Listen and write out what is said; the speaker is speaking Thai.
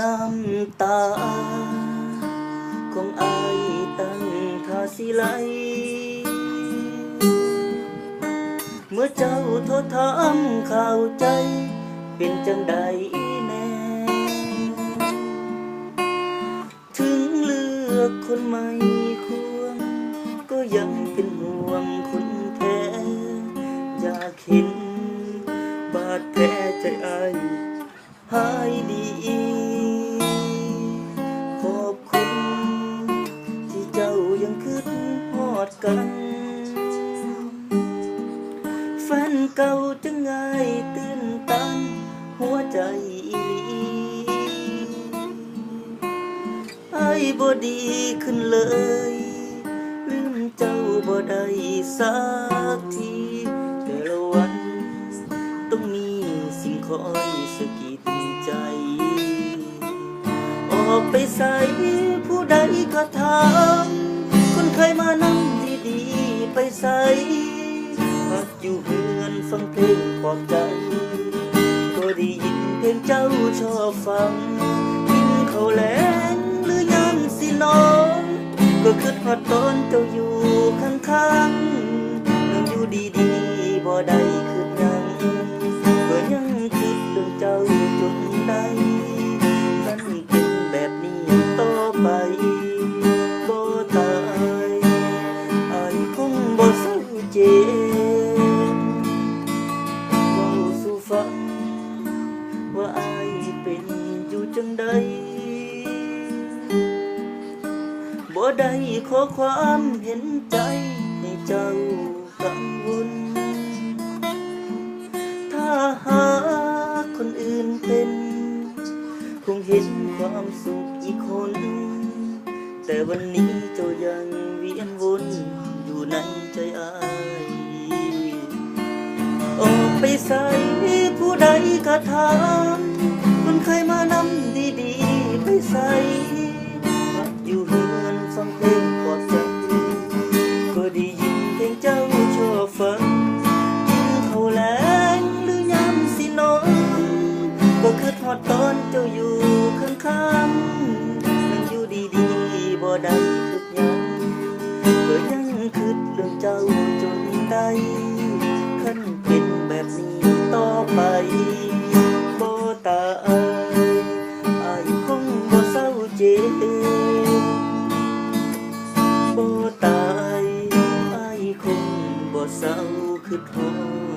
น้ำตา ของอายตั้งท่าสิไหล เมื่อเจ้าโทษถามเข้าใจ เป็นจังใดแน่ ถึงเลือกคนใหม่ควงก็ยังเป็นห่วงคนแท้อยากเห็นบาดแผลใจอายหายดี กัน แฟนเก่าจังไงตื่นตัน หัวใจอีหลีไอ้บ่ดีขึ้นเลยลืมเจ้าบ่ได้สักทีแต่ละวันต้องมีสิ่งคอยสะกิดใจ ออกไปใส่ผู้ใดก็ถามคนเคยมานั่ง ไปใส่พักอยู่เฮือนฟังเพลงขอบใจ ก็ได้ยินเพลงเจ้าชอบฟังกินข้าวแลงหรือยามสินอนก็คิดฮอดตอนเจ้าอยู่ข้างๆนั่งอยู่ดีๆบ่ได้คือ เจ็บเว้าสู่ฟังว่าอายเป็นอยู่จังใดบ่ได้ขอความเห็นใจให้เจ้ากังวลถ้าหาคนอื่นเป็น คงเห็นความสุขอีกคน แต่วันนี้เจ้ายังเวียนวนอยู่ในใจอาย ไปใส่ผู้ใดก็ถามคนเคยมานำดีๆไปใส่อยู่เฮือนฟังเพลงปลอบใจก็ได้ยินเพลงเจ้าชอบฟังกินข้าวแลงหรือยามสินอนก็คือทอดตอนเจ้าอยู่ข้างๆนั่งอยู่ดีๆบ่ได้คิดยังก็ยังคิดเรื่องเจ้าจนได้ แบบนี้ต่อไปบ่ตาอายอ้คงบ่เศร้าเจ็บ่ตายอ้คงบ่เศร้าคือท้อ